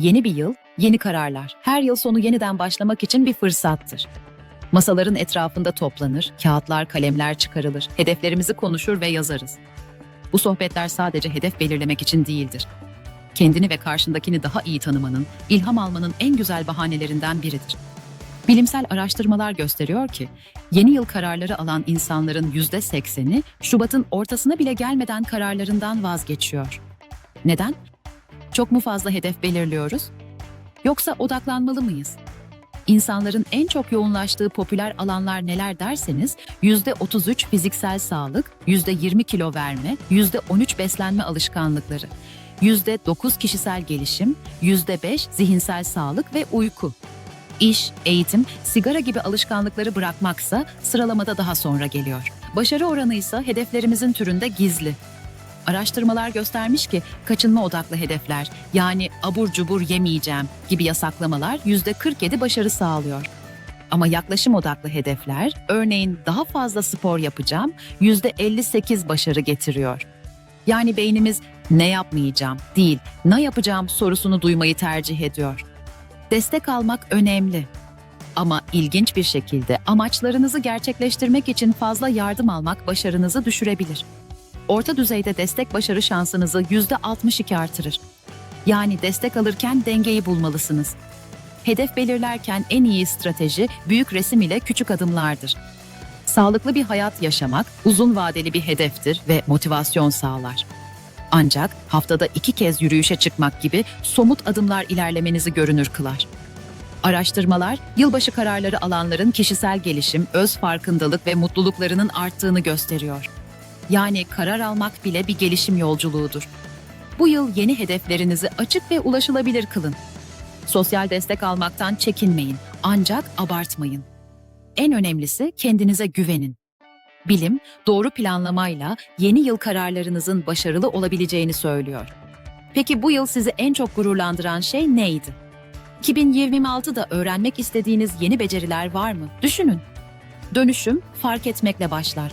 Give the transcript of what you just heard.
Yeni bir yıl, yeni kararlar. Her yıl sonu yeniden başlamak için bir fırsattır. Masaların etrafında toplanır, kağıtlar, kalemler çıkarılır, hedeflerimizi konuşur ve yazarız. Bu sohbetler sadece hedef belirlemek için değildir. Kendini ve karşındakini daha iyi tanımanın, ilham almanın en güzel bahanelerinden biridir. Bilimsel araştırmalar gösteriyor ki, yeni yıl kararları alan insanların %80'i Şubat'ın ortasına bile gelmeden kararlarından vazgeçiyor. Neden? Çok mu fazla hedef belirliyoruz? Yoksa odaklanmalı mıyız? İnsanların en çok yoğunlaştığı popüler alanlar neler derseniz %33 fiziksel sağlık, %20 kilo verme, %13 beslenme alışkanlıkları, %9 kişisel gelişim, %5 zihinsel sağlık ve uyku. İş, eğitim, sigara gibi alışkanlıkları bırakmaksa sıralamada daha sonra geliyor. Başarı oranı ise hedeflerimizin türünde gizli. Araştırmalar göstermiş ki kaçınma odaklı hedefler yani abur cubur yemeyeceğim gibi yasaklamalar %47 başarı sağlıyor. Ama yaklaşım odaklı hedefler örneğin daha fazla spor yapacağım %58 başarı getiriyor. Yani beynimiz ne yapmayacağım değil ne yapacağım sorusunu duymayı tercih ediyor. Destek almak önemli. Ama ilginç bir şekilde amaçlarınızı gerçekleştirmek için fazla yardım almak başarınızı düşürebilir. Orta düzeyde destek başarı şansınızı %62 artırır. Yani destek alırken dengeyi bulmalısınız. Hedef belirlerken en iyi strateji büyük resim ile küçük adımlardır. Sağlıklı bir hayat yaşamak uzun vadeli bir hedeftir ve motivasyon sağlar. Ancak haftada iki kez yürüyüşe çıkmak gibi somut adımlar ilerlemenizi görünür kılar. Araştırmalar, yılbaşı kararları alanların kişisel gelişim, öz farkındalık ve mutluluklarının arttığını gösteriyor. Yani karar almak bile bir gelişim yolculuğudur. Bu yıl yeni hedeflerinizi açık ve ulaşılabilir kılın. Sosyal destek almaktan çekinmeyin, ancak abartmayın. En önemlisi kendinize güvenin. Bilim, doğru planlamayla yeni yıl kararlarınızın başarılı olabileceğini söylüyor. Peki bu yıl sizi en çok gururlandıran şey neydi? 2026'da öğrenmek istediğiniz yeni beceriler var mı? Düşünün. Dönüşüm fark etmekle başlar.